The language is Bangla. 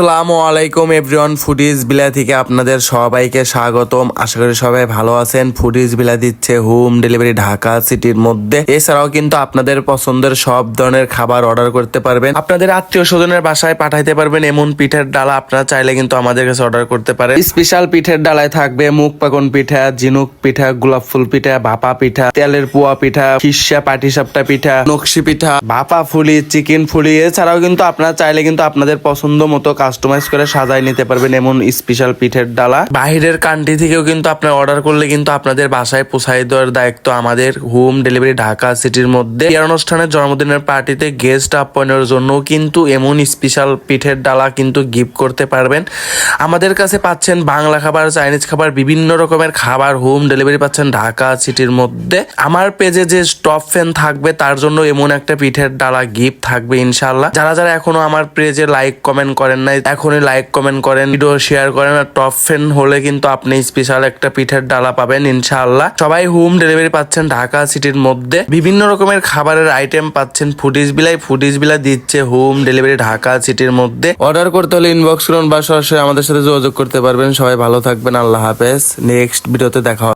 আসসালামু আলাইকুম এভরিওয়ান, ফুডিজ বিলা থেকে আপনাদের সবাইকে স্বাগতম। আশা করি সবাই ভালো আছেন। ফুডিজ বিলা দিচ্ছে হোম ডেলিভারি ঢাকা সিটির মধ্যে। এছাড়াও কিন্তু আপনাদের পছন্দের সব ধরনের খাবার অর্ডার করতে পারবেন। আপনাদের আত্মীয় স্বজনের বাসায় পাঠাইতে পারবেন। এমন পিঠের ডালা আপনারা চাইলে কিন্তু আমাদের কাছে অর্ডার করতে পারেন। স্পেশাল পিঠের ডালায় থাকবে মুখ পাকন পিঠা, ঝিনুক পিঠা, গোলাপ ফুল পিঠা, ভাপা পিঠা, তেলের পুয়া পিঠা খিসা পাটিসাপটা পিঠা, নকশি পিঠা, ভাপা ফুলি, চিকেন ফুলি। এছাড়াও কিন্তু আপনারা চাইলে কিন্তু আপনাদের পছন্দ মতো কাস্টমাইজ করে সাজায় নিতে পারবেন এমন স্পেশাল পিঠের ডালা। বাহিরের কান্ট্রি থেকেও কিন্তু আপনার অর্ডার করলে কিন্তু আপনাদের বাসায় পোষাই দেওয়ার দায়িত্ব আমাদের। হোম ডেলিভারি ঢাকা সিটির মধ্যে। এই অনুষ্ঠানের জন্মদিনের পার্টিতে গেস্ট আপ্যায়নের জন্য কিন্তু এমন স্পেশাল পিঠের ডালা কিন্তু গিফট করতে পারবেন। আমাদের কাছে পাচ্ছেন বাংলা খাবার চাইনিজ খাবার, বিভিন্ন রকমের খাবার হোম ডেলিভারি পাচ্ছেন ঢাকা সিটির মধ্যে। আমার পেজে যে স্টপ ফ্যান থাকবে, তার জন্য এমন একটা পিঠের ডালা গিফট থাকবে ইনশাল্লাহ যারা যারা এখনও আমার পেজে লাইক কমেন্ট করেন নাই এখনই লাইক কমেন্ট করেন ভিডিও শেয়ার করেন আর টপ ফ্যান হলে কিন্তু আপনি স্পেশাল একটা পিঠের ডালা পাবেন, ইনশাআল্লাহ। সবাই হোম ডেলিভারি পাচ্ছেন ঢাকা সিটির মধ্যে। বিভিন্ন রকমের খাবারের আইটেম পাচ্ছেন ফুডিজ বিলাই ফুডিজ বিলাই দিচ্ছে হোম ডেলিভারি ঢাকা সিটির মধ্যে। অর্ডার করতে হলে ইনবক্স করুন বা সরাসরি আমাদের সাথে যোগাযোগ করতে পারবেন। সবাই ভালো থাকবেন, আল্লাহ হাফেজ। নেক্সট ভিডিওতে দেখা